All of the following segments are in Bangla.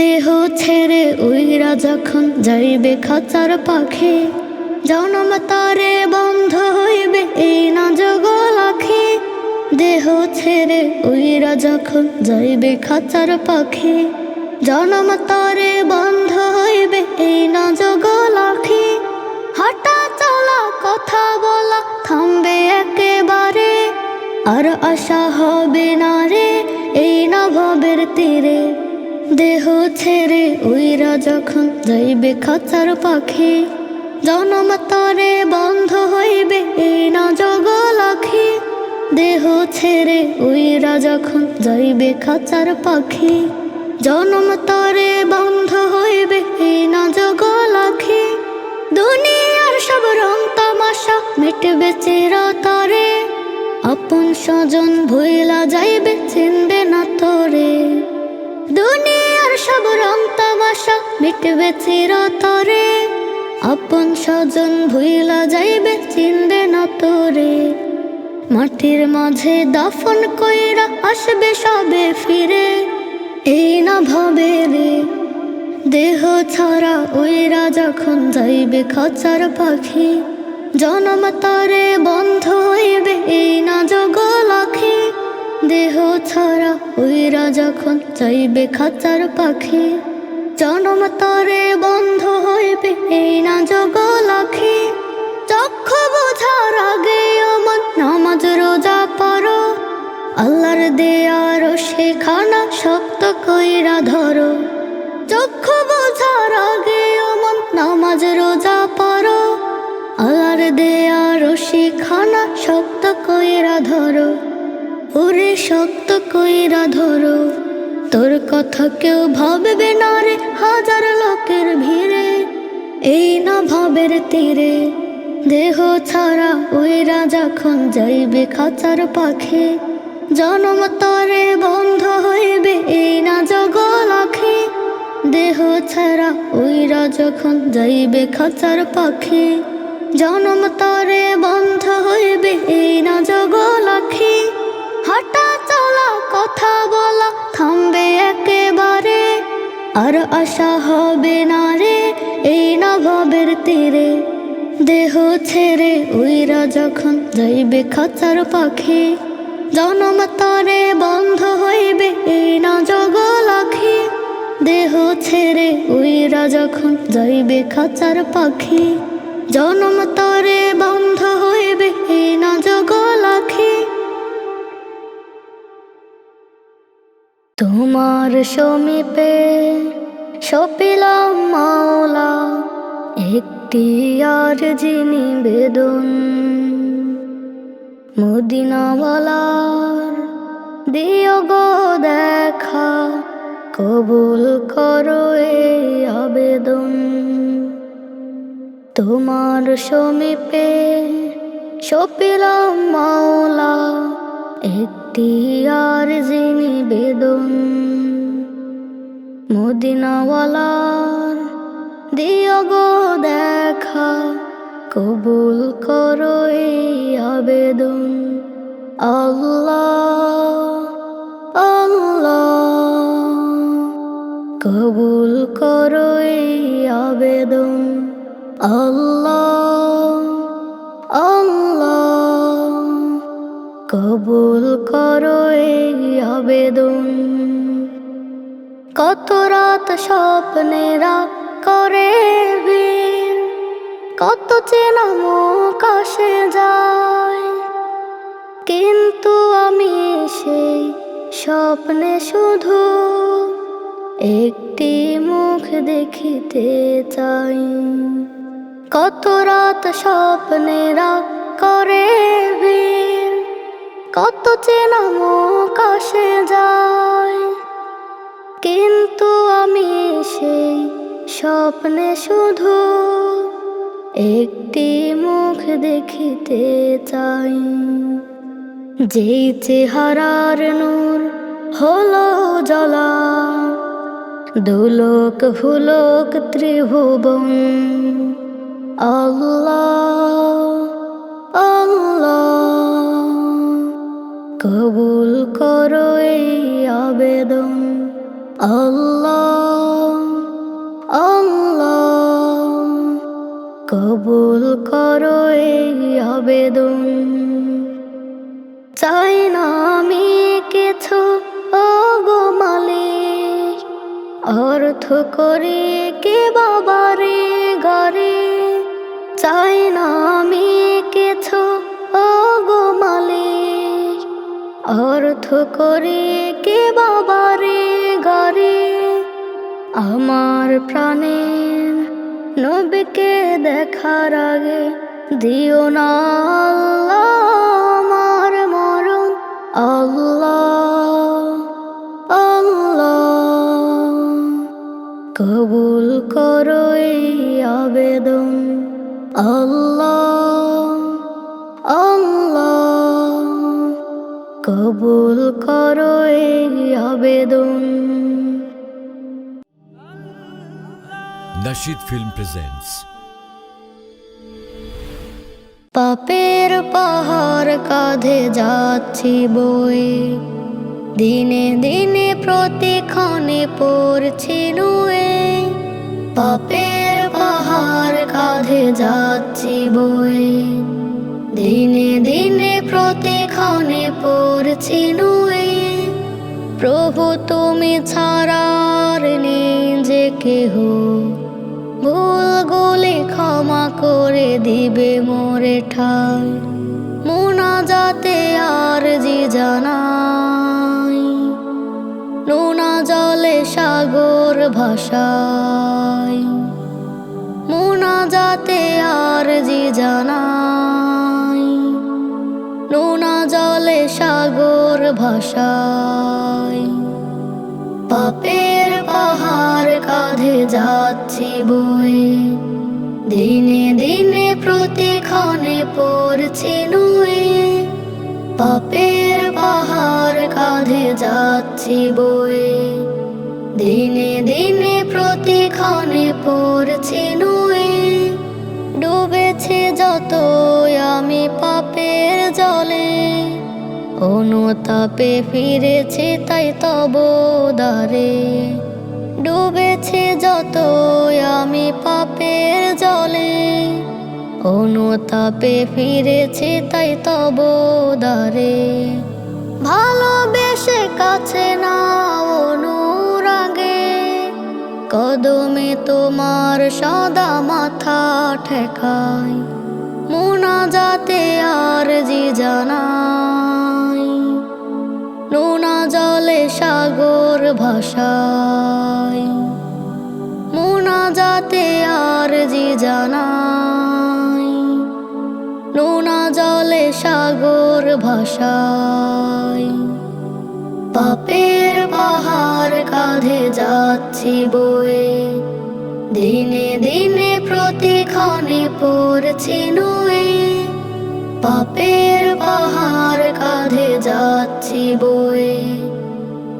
দেহ ছেড়ে উইরা যখন যাইবে খাঁচার পাখি, জনম তারে বন্ধ হইবে এই না জগলাখি দেহ ছেড়ে উইরা যখন যাইবে খাঁচার পাখি, জনম তারে বন্ধ হইবে এই না জগলাখি চলা কথা বলা থামবে একেবারে, আর আশা হবে না রে এই না ভবের তীরে। দেহ ছেড়ে উইরা যখন যাইবে খাঁচার পাখি, জনম তরে বন্ধ হইবে এই না জগলাখি। দেহ ছেড়ে উইরা যখন যাইবে খাঁচার পাখি, জনম তরে বন্ধ হইবে এই না জগলাখি। দুনিয়ার সব রং তামাশা মিটবে চিরতরে, আপন স্বজন ভুইলা যাইবে চিনবে না তোরে। দুনিয়ার সব রং তামাশা মিটবে চিরতরে। আপন স্বজন ভুইলা যাইবে চিনবে না তোরে মাটির মাঝে দাফন কইরা আসবে সবে ফিরে। এই না ভাবে রে, দেহ ছাড়া ওইরা যখন যাইবে খাঁচার পাখি। জনম তারে বন্ধ হইবে এই না জগলাখি। দেহ ছাড়া ওইরা যখন চাইবে খাঁচার পাখি জনম তারে বন্ধ হইবে এই না জগলাখি। চক্ষু বোঝার আগে আমার নামাজ রোজা পড়ো, আল্লাহর দেয়ার শেখানা শক্ত কইরা ধরো। চক্ষু বোঝার আগে অমন নামাজ রোজা পড়ো, আল্লাহর দেয়ার শিখানা শক্ত কইরা ধরো। ওরে শক্ত কইরা ধরো, তোর কথা কেউ ভাববে না রে হাজার লোকের ভিড়ে। এই না ভাবের তীরে, দেহ ছাড়া ওইরা যখন যাইবে খাঁচার পাখি, জনম তরে বন্ধ হইবে এই না জগলাখি দেহ ছাড়া ওইরা যখন যাইবে খাচার পাখি, জনম তরে বন্ধ আর আশা হবে না রে, এই না ভবের তীরে। দেহ ছেড়ে উইরা যখন যাইবে খাঁচার পাখি, জনম তরে বন্ধ হইবে এই না জগলাখি দেহ ছেড়ে উইরা যখন যাইবে খাঁচার পাখি, জনম তরে বন্ধ হইবে এই না জগলাখি তোমার সমীপে সপিলাম মাওলা, একটি আর যিনি বেদন মদিনাওয়ালার দিও গো দেখা, কবুল করো এই আবেদন। তোমার সমীপে সপিলাম মাওলা আর যিনি বেদন মদিনাওয়ালার দিও দেখা, কবুল করো এই আবেদন। আল্লাহ আল্লাহ, কবুল করো এই আবেদন। আল্লাহ কবুল করো এই আবেদন। কত রাত স্বপ্নেরা করে ভিড় কত চেনা মুখ যায়। কিন্তু আমি সেই স্বপ্নে শুধু একটি মুখ দেখিতে চাই। কত রাত স্বপ্নেরা করে কত চেনা মুখ যায়। কিন্তু আমি সেই স্বপ্নে শুধু একটি মুখ দেখিতে চাই। যেই চেহারার নূর হলো জলা দুলোক ভুলোক ত্রিভুবন। আল্লাহ আল্লাহ। কবুল করো এই আবেদন। কবুল করো এই আবেদন। চাই না আমি কিছু গো মালিক। অর্থ করে কে বাবারে ঘরে। চাই না আমি অর্থ করি কে বাবারে গরে আমার প্রাণের নবীকে দেখার আগে দিও না আমার মরণ। আল্লাহ আল্লাহ, কবুল করো এই আবেদন। আল্লাহ কবুল করো এই আবেদন। Nashid Film presents পাপের পাহাড় কাঁধে যাচ্ছি বই। দিনে দিনে প্রতিক্ষণে পড়ছি নুয়ে। পাপের পাহাড় কাঁধে যাচ্ছি বই। দিনে দিনে প্রতিক্ষণে পড়ছি নুয়ে। প্রভু তুমি ছাড়ার নিজে কেহ। ভুলগুলি ক্ষমা করে দিবে মোরে ঠাই। মোনা যাতে আর জি জানাই। নোনা জলে সাগর ভাষায় মোনা যাতে আর জি জানাই। নোনা জলে সাগর ভাষায় পাপের পাহাড় কাঁধে যাচ্ছি বই দিনে দিনে প্রতি প্রতিক্ষণে পড়ছি নুয়ে। পাপের পাহাড় কাঁধে যাচ্ছি বই দিনে দিনে প্রতি প্রতিক্ষণে পড়ছি নুয়ে। ডুবেছে যত আমি পাপের জলে, অনুতাপে ফিরেছে তাই তব দারে ডুবেছে যত আমি পাপের জলে, অনুতাপে ফিরেছে তাই তব দারে ভালোবেসে কাছে না অনুরাগে, কদমে তোমার সদা মাথা ঠেকায়। মোনা যাতে আর জি জানাই। নোনা জলে সাগর ভাষায় মোনা যাতে আর জি জানাই। নোনা জলে সাগর ভাষায় পাপের পাহাড় কাঁধে যাচ্ছি বয়ে। দিনে দিনে প্রতিক্ষণে পড়ছি নুয়ে পাপের পাহাড় কাঁধে যাচ্ছি বয়ে।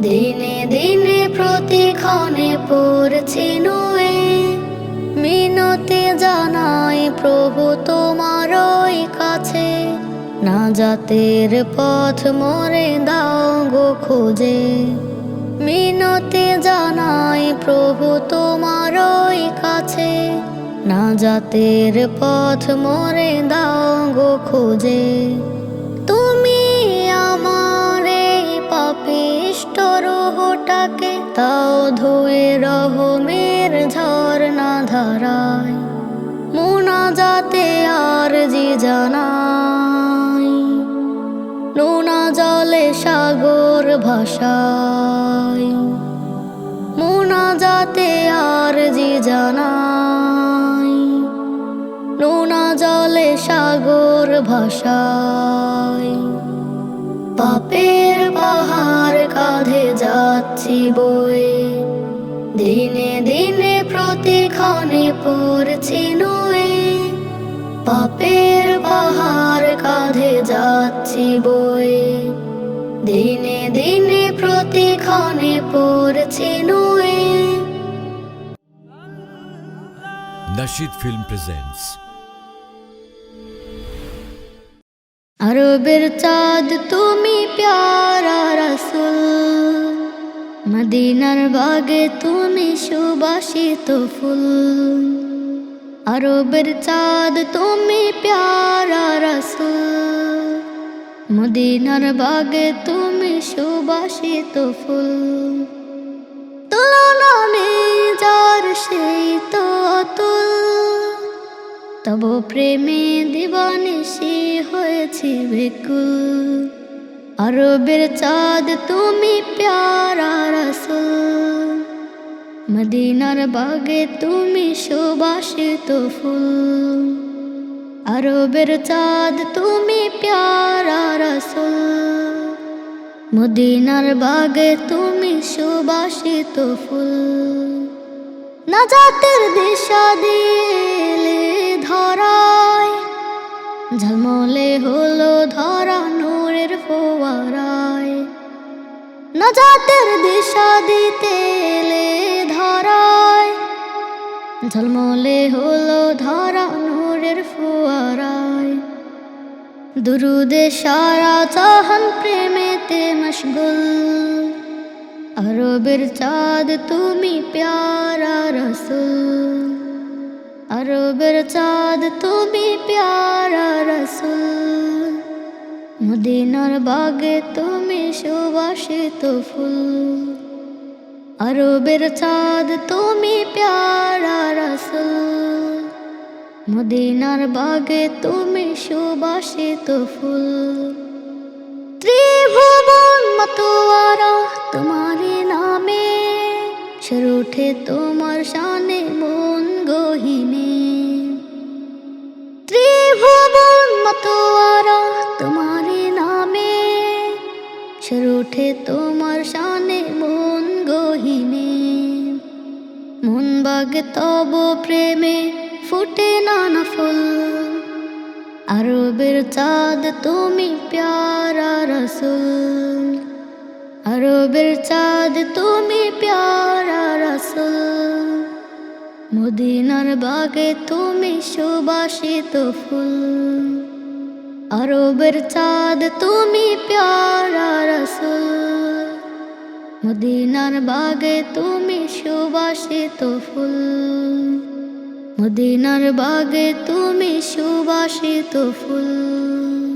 দিনে দিনে প্রতিক্ষণে পড়ছি নুয়ে। মিনতি জানাই, প্রভু তোমারই কাছে। না জাতের পথ মরে দাও গো খোঁজে। মিনতি জানাই, প্রভু তোমারই কাছে। না জাতের পথ মরে দাও গো খোঁজে। তুমি আমার এই পাপিষ্ট রোহটাকে তাও ধুয়ে রহমের ঝর্ণা ধারায়। মোনা যাতে আর জি জানাই নোনা জলে সাগর ভাষায় মোনা যাতে আর জি জানাই। নোনা জলে সাগর ভাষায়। পাপের পাহাড় কাঁধে যাচ্ছি বয়ে। দিনে দিনে প্রতিক্ষণে পড়ছি নুয়ে। পাপের পাহাড় কাঁধে যাচ্ছি বয়ে। দিনে দিনে প্রতিক্ষণে পড়ছি নুয়ে। Nashid Film presents আরবের চাঁদ, তুমি প্যারা রসুল। মদিনার বাগে তুমি সুবাসিত ফুল। আরবের চাঁদ, তুমি প্যারা রসুল। মদিনার বাগে তুমি সুবাসিত ফুল। তুলনা নেই যার সেই তো তব প্রেমে দিবনে সে হয়েছে বেকুল। আরবের চাঁদ, তুমি প্যারা রসুল। মদিনার বাগে তুমি সুবাসিত ফুল। আরবের চাঁদ, তুমি প্যারা রসুল। মদিনার বাগে তুমি সুবাসিত ফুল। নাজাতের দিশা দিলে ধরায় ঝলমলে হলো ধরা নূরের ফোয়ারায়। নাজাতের দিশা দিতে এলে ধরায়। ঝলমলে হলো ধরা নূরের ফোয়ারায়। দুরুদে সারা চাহান প্রেমেতে মশগুল। আরবের চাঁদ তুমি প্যারা রসুল। আরবের চাঁদ তুমি প্যারা রসুল মদিনার বাগে তুমি সুবাসিত ফুল আরবের চাঁদ তুমি প্যারা রসুল মদিনার বাগে তুমি সুবাসিত ফুল ত্রিভুবন মতোয়ারা তোমারে নামে সরুঠে তোমার শানে মন গহিনে ত্রিভুবন মতোয়ারা তোমারে নামে সরুঠে তোমার শানে মন গহিনে। মন বাগ তব প্রেমে ফুটে নানা ফুল। আরবের চাঁদ তুমি প্যারা রসুল। আরবের চাঁদ তুমি প্যারা রসুল। মদিনার বাগে তুমি সুবাসিত ফুল। আরবের চাঁদ তুমি প্যারা রসুল। মদিনার বাগে তুমি সুবাসিত ফুল। মদিনার বাগে তুমি সুবাসিত ফুল।